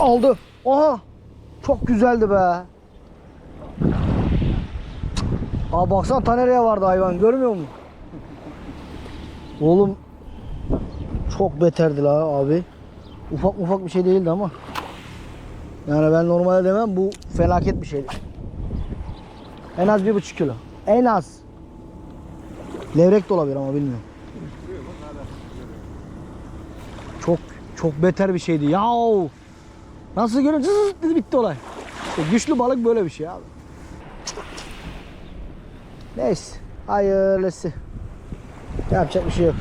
Aldı. Oha. Çok güzeldi be. Aa baksana ta nereye vardı hayvan görmüyor musun? Oğlum çok beterdi la abi. Ufak ufak bir şey değildi ama. Yani ben normalde demem bu felaket bir şeydi. En az bir buçuk kilo. En az. Levrek de olabilir ama bilmiyorum. Çok çok beter bir şeydi. Yahu. Nasıl? Zıt zıt dedi bitti olay. İşte güçlü balık böyle bir şey abi. Neyse. Hayırlısı. Yapacak bir şey yok.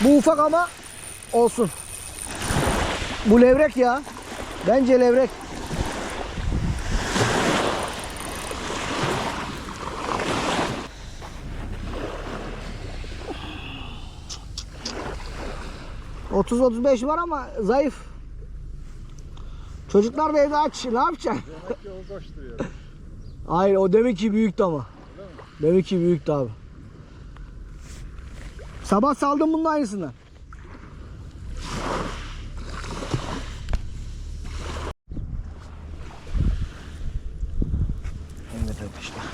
Bu ufak ama olsun. Bu levrek ya. Bence levrek. Otuz otuz beş var ama zayıf. Çocuklar da evde aç. Ne yapacaksın? Demek ki o koştu ya. Hayır o demek ki büyüktü ama. Demek ki büyüktü abi. Sabah saldım bunun aynısından. Evet arkadaşlar.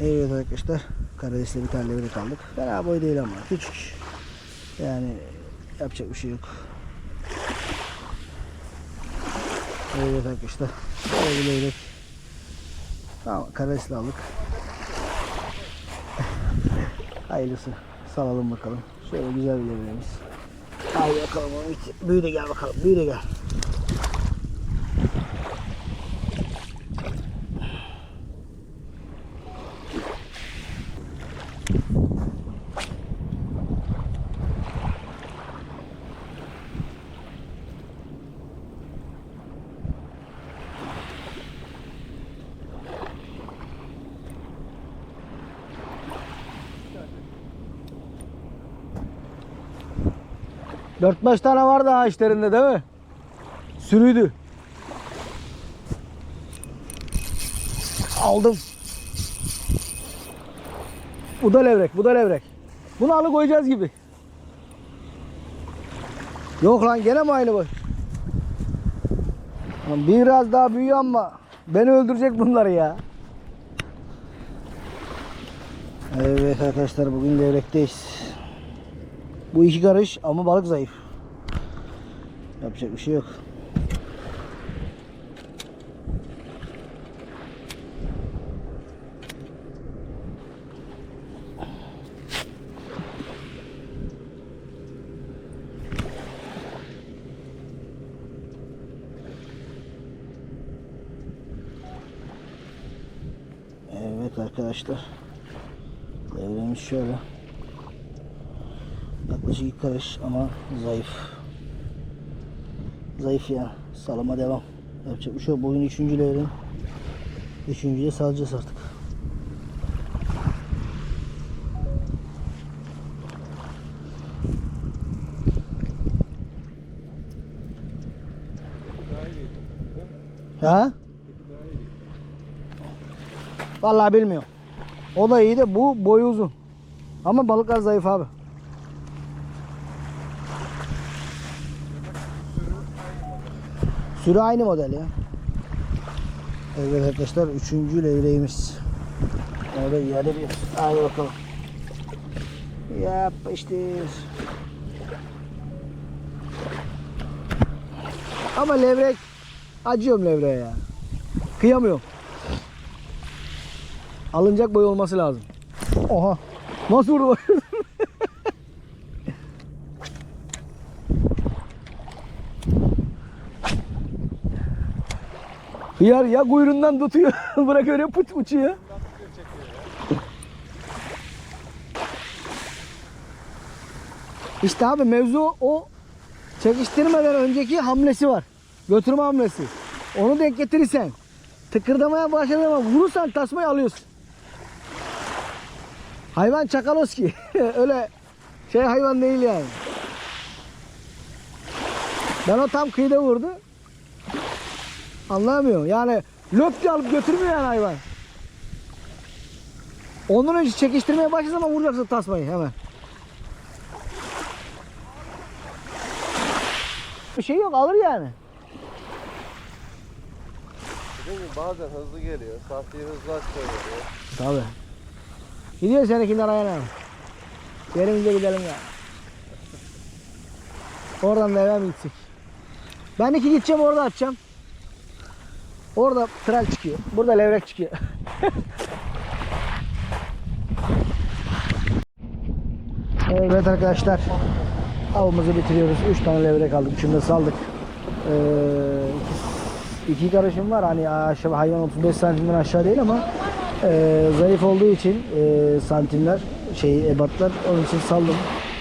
Evet arkadaşlar. Karidesle bir tane levrek aldık. Fena boy değil ama küçük. Yani yapacak bir şey yok. Evet arkadaşlar. Böyle levrek. Tamam karidesle aldık. Hayırlısı. Salalım bakalım. Şöyle güzel bir levreğimiz. Haydi bakalım. Büyü de gel bakalım. Büyü de gel. Dört beş tane var daha işlerinde değil mi? Sürüydü. Aldım. Bu da levrek, bu da levrek. Bunu alıkoyacağız gibi. Yok lan gene mi aynı? Lan Biraz daha büyüyor ama beni öldürecek bunlar ya. Evet arkadaşlar bugün levrekteyiz. Bu iki karış ama balık zayıf. Yapacak bir şey yok. Evet arkadaşlar. Devremiz şöyle. İki karış ama zayıf. Zayıf ya. Salıma devam. Yapacak bir şey yok. Bugün üçüncü levrim. Üçüncüye salacağız artık. Ha? Vallahi bilmiyorum. O da iyi de bu boyu uzun. Ama balıklar zayıf abi. Sürü aynı model ya. Evet arkadaşlar üçüncü levreğimiz. Orada iade bir. Hadi bakalım. Yapıştır. Ama levrek acıyorum levreğe ya. Kıyamıyorum. Alınacak boy olması lazım. Oha. Nasıl vurdu. Hıyar ya kuyruğundan tutuyor. Bırak öyle pıt uçuyor. İşte abi mevzu o çekiştirmeden önceki hamlesi var. Götürme hamlesi. Onu denk getirirsen tıkırdamaya başladığın zaman vurursan tasmayı alıyorsun. Hayvan çakaloski. Öyle şey hayvan değil yani. Ben o tam kıyıda vurdu. Anlamıyorum. Yani löp diye alıp götürmüyor yani hayvan. Ondan önce çekiştirmeye başladığı zaman vuracaksın tasmayı hemen. Bir şey yok alır yani. Gibi bazen hızlı geliyor. Sahteyi hızlı açıyor. Tabi. Gidiyor seninkinden ayağına. Yerimize gidelim ya. Oradan da eve mi gitsek? Ben iki gideceğim orada açacağım. Orada tral çıkıyor. Burada levrek çıkıyor. evet arkadaşlar. Avımızı bitiriyoruz. 3 tane levrek aldık. De saldık. Ee, iki, iki karışım var. Hani aşağı hayvan 35 santimden aşağı değil ama e, zayıf olduğu için e, santimler şey ebatlar onun için saldım.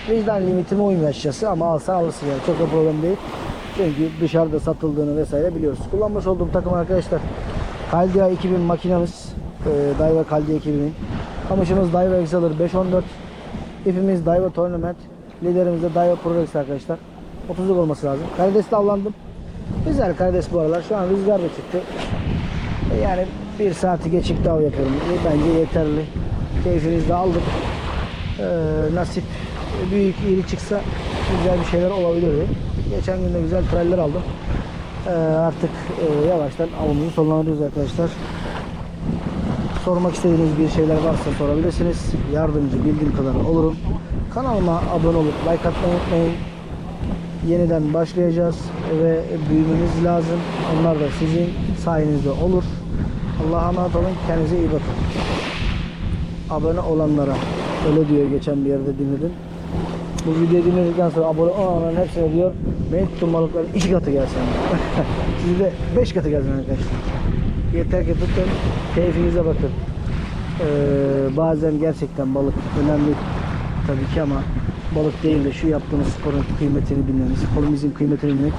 Vicdan limitime uymuyor açıkçası ama alsan alırsın yani çok da problem değil. Çünkü dışarıda satıldığını vesaire biliyoruz. Kullanmış olduğum takım arkadaşlar Caldia 2000 makinamız e, Daiwa Caldia 2000 Kamışımız Daiwa Exceler 514 İpimiz Daiwa Tournament Liderimiz de Daiwa Prorex arkadaşlar 30'luk olması lazım. Karides'te avlandım. Güzel karides bu aralar. Şu an rüzgar da çıktı. E, Yani bir saati geçik av yapıyorum. E, Bence yeterli. Keyfimizi de aldık. Ee, nasip büyük iri çıksa güzel bir şeyler olabilirdi. Geçen gün de güzel traller aldım. Ee, artık e, yavaştan avımızı sonlandırıyoruz arkadaşlar. Sormak istediğiniz bir şeyler varsa sorabilirsiniz. Yardımcı bildiğim kadar olurum. Kanalıma abone olup like atmayı unutmayın. Yeniden başlayacağız ve büyümemiz lazım. Onlar da sizin sayenizde olur. Allah'a emanet olun. Kendinize iyi bakın. Abone olanlara öyle diyor geçen bir yerde dinledim. Bu videoyu dinledikten sonra abone olanların hepsine diyor benim tuttuğum balıkların iki katı gelsin. Siz de beş katı gelsin arkadaşlar. Yeter ki tutun, keyfinize bakın. Ee, bazen gerçekten balık önemli tabii ki ama balık değil de şu yaptığınız sporun kıymetini bilmeniz, sporumuzun kıymetini bilmek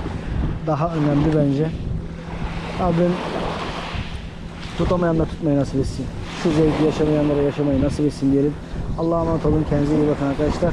daha önemli bence. Abim tutamayan da tutmayı nasip etsin. Şu zevki yaşamayanlara yaşamayı nasip etsin diyelim. Allah'a emanet olun. Kendinize iyi bakın arkadaşlar.